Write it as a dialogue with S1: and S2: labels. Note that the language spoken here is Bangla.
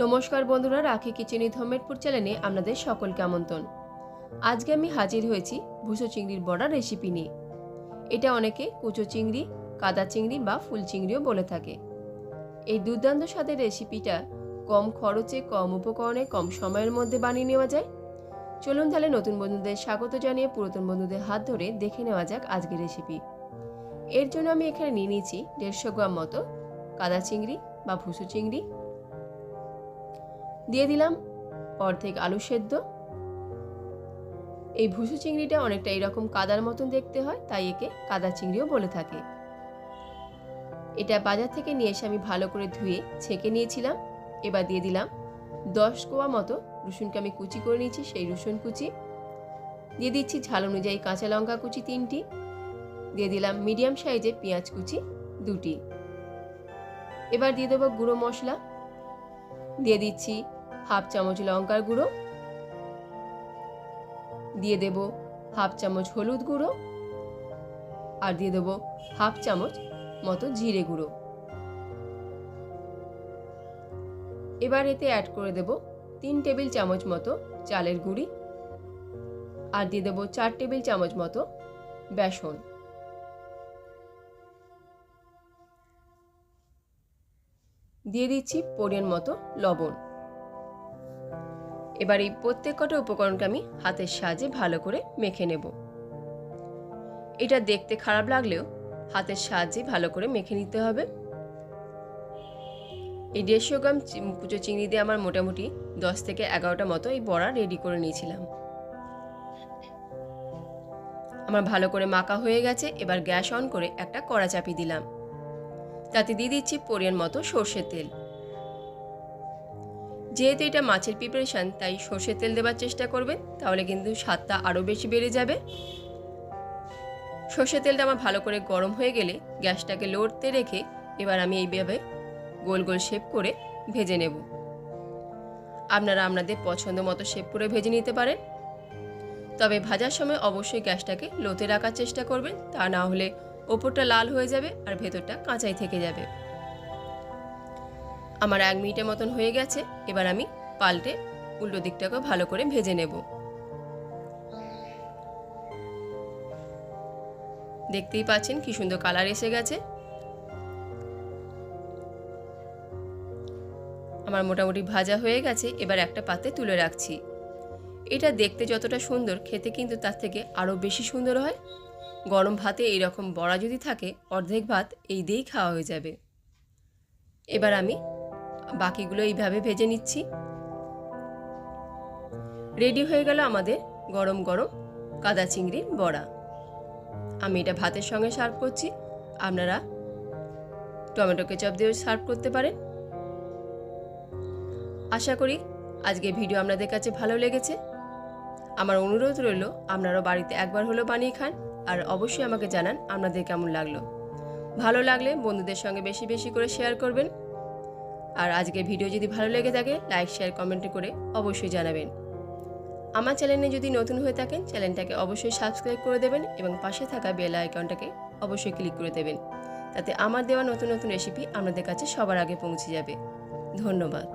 S1: নমস্কার বন্ধুরা, রাখি কিচেনি ধমেটপুর চ্যানেলে আপনাদের সকলকে আমন্ত্রণ। আজকে আমি হাজির হয়েছি ভুসো চিংড়ির বড়া রেসিপি নিয়ে। এটা অনেকে কুচো চিংড়ি, কাদা চিংড়ি বা ফুল চিংড়িও বলে থাকে। এই দুর্দান্ত স্বাদের রেসিপিটা কম খরচে, কম উপকরণে, কম সময়ের মধ্যে বানিয়ে নেওয়া যায়। চলুন তাহলে নতুন বন্ধুদের স্বাগত জানিয়ে পুরাতন বন্ধুদের হাত ধরে দেখে নেওয়া যাক আজকের রেসিপি এর জন্য আমি এখানে নিয়ে নিয়েছি দেড়শো গ্রাম মতো কাদা চিংড়ি বা ভুসো চিংড়ি দিয়ে দিলাম, অর্ধেক আলু সেদ্ধ। এই ভুসু চিংড়িটা অনেকটা এরকম কাদার মতন দেখতে হয়, তাই একে কাদা চিংড়িও বলে থাকে। এটা বাজার থেকে নিয়ে এসে আমি ভালো করে ধুয়ে ছেঁকে নিয়েছিলাম। এবার দিয়ে দিলাম দশ কোয়া মতো রসুনকে আমি কুচি করে নিয়েছি, সেই রসুন কুচি। দিয়ে দিচ্ছি ঝাল অনুযায়ী কাঁচা লঙ্কা কুচি তিনটি। দিয়ে দিলাম মিডিয়াম সাইজে পেঁয়াজ কুচি দুটি। এবার দিয়ে দেবো গুঁড়ো মশলা। দিয়ে দিচ্ছি হাফ চামচ লঙ্কার গুঁড়ো। দিয়ে দেব হাফ চামচ হলুদ গুঁড়ো। আর দিয়ে দেবো হাফ চামচ মতো জিরে গুঁড়ো। এবার এতে অ্যাড করে দেব তিন টেবিল চামচ মতো চালের গুঁড়ি। আর দিয়ে দেবো চার টেবিল চামচ মতো বেসন। দিয়ে দিচ্ছি পরিমাণ মতো লবণ। এবার এই প্রত্যেক কটা উপকরণকে আমি হাতের সাহায্যে ভালো করে মেখে নেব। এটা দেখতে খারাপ লাগলেও হাতের সাহায্যে ভালো করে মেখে নিতে হবে। এই দেড়শো গ্রাম কুচো চিংড়ি দিয়ে আমার মোটামুটি দশ থেকে এগারোটা মতো এই বড়া রেডি করে নিয়েছিলাম। আমার ভালো করে মাখা হয়ে গেছে, এবার গ্যাস অন করে একটা কড়া চাপি দিলাম। তাতে দিয়ে দিচ্ছি পরিমাণ মতো সর্ষের তেল। যেহেতু এটা মাছের প্রিপারেশান তাই সর্ষের তেল দেওয়ার চেষ্টা করবেন, তাহলে কিন্তু স্বাদটা আরও বেশি বেড়ে যাবে। সর্ষের তেলটা আমার ভালো করে গরম হয়ে গেলে গ্যাসটাকে লড়তে রেখে এবার আমি এইভাবে গোল গোল শেপ করে ভেজে নেব। আপনারা আপনাদের পছন্দ মতো শেপ করে ভেজে নিতে পারেন। তবে ভাজার সময় অবশ্যই গ্যাসটাকে লোতে রাখার চেষ্টা করবেন, তা না হলে ওপরটা লাল হয়ে যাবে আর ভেতরটা কাঁচাই থেকে যাবে। আমার এক মিনিটের মতন হয়ে গেছে, এবার আমি পাল্টে উল্টো দিকটাকে ভালো করে ভেজে নেব। দেখতেই পাচ্ছেন কি সুন্দর কালার এসে গেছে। আমার মোটামুটি ভাজা হয়ে গেছে, এবার একটা পাতে তুলে রাখছি। এটা দেখতে যতটা সুন্দর, খেতে কিন্তু তার থেকে আরও বেশি সুন্দর হয়। গরম ভাতে এইরকম বড়া যদি থাকে, অর্ধেক ভাত এই দিয়েই খাওয়া হয়ে যাবে। এবার আমি বাকিগুলো এইভাবে ভেজে নিচ্ছি। রেডি হয়ে গেল আমাদের গরম গরম কাদা চিংড়ির বড়া। আমি এটা ভাতের সঙ্গে সার্ভ করছি। আপনারা টমেটো কেচাপ দিয়েও সার্ভ করতে পারেন। আশা করি আজকে ভিডিও আপনাদের কাছে ভালো লেগেছে। আমার অনুরোধ রইল, আপনারাও বাড়িতে একবার হলেও বানিয়ে খান আর অবশ্যই আমাকে জানান আপনাদের কেমন লাগল। ভালো লাগলে বন্ধুদের সঙ্গে বেশি বেশি করে শেয়ার করবেন। আর আজকে ভিডিও যদি ভালো লেগে থাকে লাইক শেয়ার কমেন্ট করে অবশ্যই জানাবেন। আমার চ্যানেলে যদি নতুন হয়ে থাকেন চ্যানেলটাকে অবশ্যই সাবস্ক্রাইব করে দেবেন এবং পাশে থাকা বেল আইকনটাকে অবশ্যই ক্লিক করে দেবেন। তাতে আমার দেওয়া নতুন নতুন রেসিপি আপনাদের কাছে সবার আগে পৌঁছে যাবে। ধন্যবাদ।